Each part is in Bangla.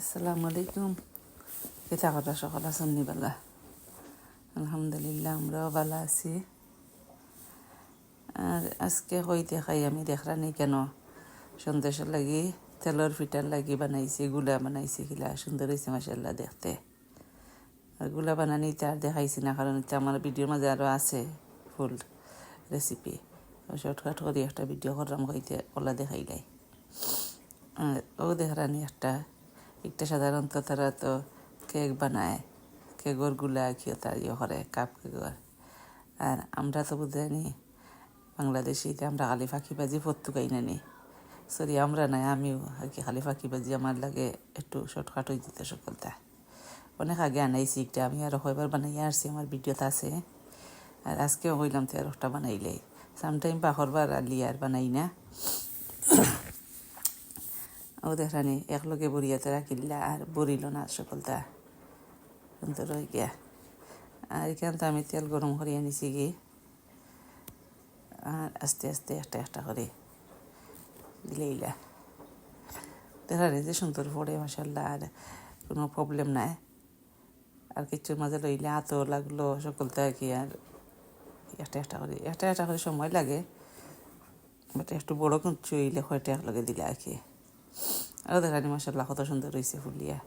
আসসালামু আলাইকুম। কেথা কথা সকাল আসন্নি বেলা আলহামদুলিল্লাহ, আমরাও ভালো আছি। আর আজকে কইতে খাই আমি দেখরানি কেন? সন্দেশের লাগি তেলর ফিটার লাগি বানাইছি, গুলা বানাইছি কিলা সুন্দর হয়েছে মাসাল্লাহ দেখতে। আরগুলা বানানি আর দেখাইছি না, কারণ এটা আমার ভিডিওর মাঝে আরও আছে ফুল রেসিপি শর্টকাট করে একটা ভিডিও করলাম, হইতে ওলা দেখাইলাই ও দেখরানি একটা একটা সাধারণত তারা তো কেক বানায় কেকরগুলা কিও তার ইয়ে করে কাপ কেকর আর আমরা তো বুঝানি বাংলাদেশিতে আমরা খালি ফাঁকিবাজি পত্তুকাই নানি সরি আমরা নাই আমিও আর কি খালি ফাঁকিবাজি আমার লাগে একটু শর্টকাট হয়ে যেতে সকলটা অনেক আগে আনাইছি একটা আমি আরও কয়বার বানাইয়া আসছি আমার ভিডিওতে আছে আর আজকেও হইলাম তো আর একটা বানাইলেই সামটাইম পাখরবার আলি আর বানাই না ও দেখানি, একলগে বরিয়াতে রাখিলা আর বরিল না সকলটা। সুন্দর হয়ে গিয়া। আর এখান তো আমি তেল গরম করে আনিছি কি আর আস্তে আস্তে একটা একটা করে। দিলেইলা দেখারে যে সুন্দর পড়ে মাসাল্লাহ আর কোনো প্রবলেম নাই। আর কিছুর মাঝে লইলে হাতও লাগল সকলটা কি আর একটা একটা করে। একটা একটা করে সময় লাগে। বাট একটু বড় কিন্তু হইলে কয়টা একলগে দিলে আর কি। আর দেখানি মাসাল্লাহ কত সুন্দর হয়েছে ফুলিয়া।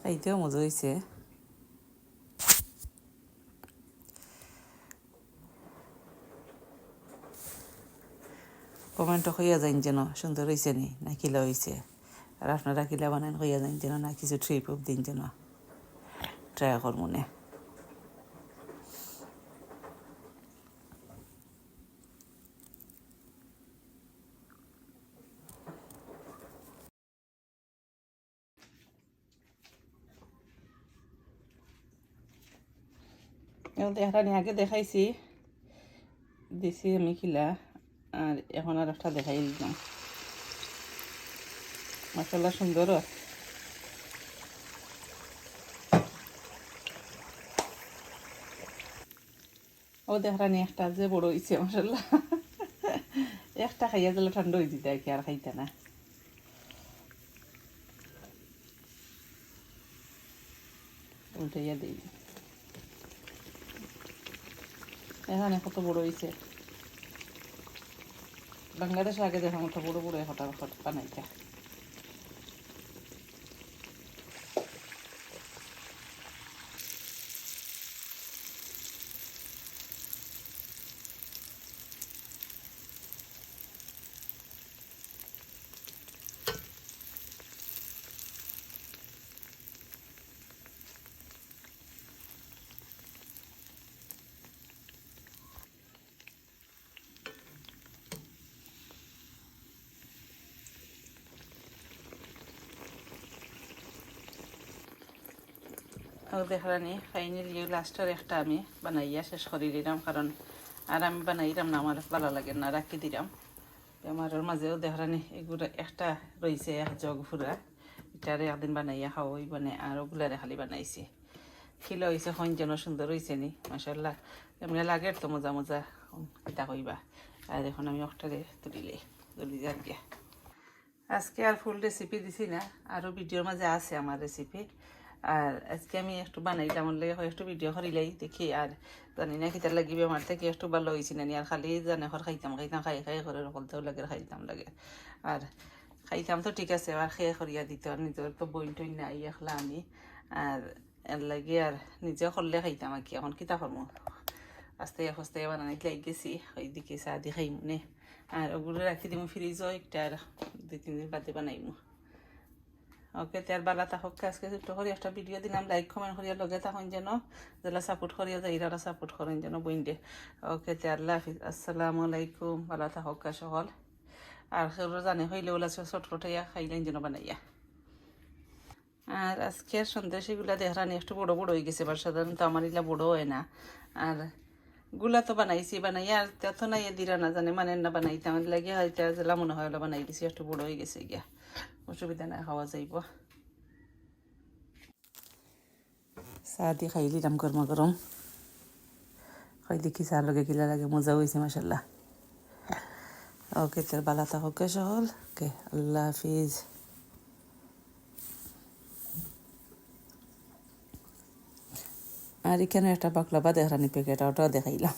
খাইতেও মজা হয়েছে কমেন্টও হইয়া যাইন যেন, সুন্দর হয়েছে নি? না কিলা হয়েছে আর আপনারা কিলা বানান হইয়া যাইন যেন, না কিছু ট্রিপ দিন যেন। ট্রাই কর মনে। দেখানি আগে দেখাইছি। দিছি আমি খিলা, আর এখন আর একটা দেখাই দিলাম মশলা সুন্দর। ও দেখানি একটা যে বড় হয়েছে মশলা একটা খাইয়া দিলে ঠান্ডা হয়ে দিতে আর খাইতে না। উল্টাইয়া দিই। এখানে কত বড় হয়েছে বাংলাদেশ আগে দেখা মতো বড় বড় হঠাৎ হঠাৎ বানাইতে দেখানি ফাইনালি লাস্টের একটা আমি বানাইয়া শেষ করে দিলাম কারণ আর আমি বানাইলাম না আমার ভালো লাগে না রাখি দিলাম আমার মাঝেও দেখানি এগুলো একটা রয়েছে এক জগ ফুরা এটারে একদিন বানাইয়া খাওয়াই মানে আর ওগুলারে খালি বানাইছি। খিলো হয়েছে হন সুন্দর হয়েছে নি মাসাল্লাহ এমনি লাগে তো মজা মজা এটা কইবা আর এখন আমি একটারে তুলিলে, তুলি যার গিয়া আজকে আর ফুল রেসিপি দিছি না আরও ভিডিওর মাঝে আছে আমার রেসিপি আর আজকে আমি একটু বানাইলাম আমার লাগে একটু ভিডিও করিলাই দেখি আর জানি না খিতার লাগিবে আমার থেকে একটু ভালো হয়েছে না আর খালি জানে ঘর খাইতাম খাইতাম খাই খাই করে রকলতেও লাগে খাইতাম লাগে। আর খাইতাম তো ঠিক আছে আর খেয়ে করিয়া দিত আর নিজের তো বইন টইন নাই, একলা আমি আর এর লাগে আর নিজে করলে খাইতাম আর কি এখন কিতা করব আস্তে আস্তে বানানিত লাগ গেছি ওই দিকে চা দি খাইম নে। আর ওগুলো রাখি দিম ফ্রিজও একটা আর দুই তিন দিন বাদে বানাইমু। ওকে তার বালা থাকক আজকে ছোট্ট করে একটা ভিডিও দিলাম লাইক কমেন্ট করিয়া লগে থাকুন যেন যেলা সাপোর্ট করিয়া যাই এরা সাপোর্ট করেন যেন দে। ওকে তে আল্লাহ হাফিজ আসসালামু আলাইকুম বালা থাকক সকল আর সেগুলো জানে হইলে ওলা ছোট ছোটাইয়া খাইলেন যেন বানাইয়া আর আজকের সন্দেশ এগুলা দেখানি একটু বড় বড় হয়ে গেছে এবার সাধারণত আমার এগুলা বড় হয় না। আরগুলা তো বানাইছি, বানাই আর তো নাই দিরা না জানে মানে না বানাইতে আমার লাগে হয়তো জেলা মনে হয় ওলা বানাই দিছি একটু বড় হয়ে গেছে গিয়া। অসুবিধা নাই খাওয়া যাইব চাহ দি খাই দিলাম গরমা গরম খাই দেখি চাহ লগে কিলা লাগে মজা হয়েছে মাসাল্লাহ ওকে তোর বালা থাকুক সকল ওকে আল্লাহ হাফিজ আর এখানে একটা বাকলাবা দেখানি প্যাকেট ওটাও দেখাইলাম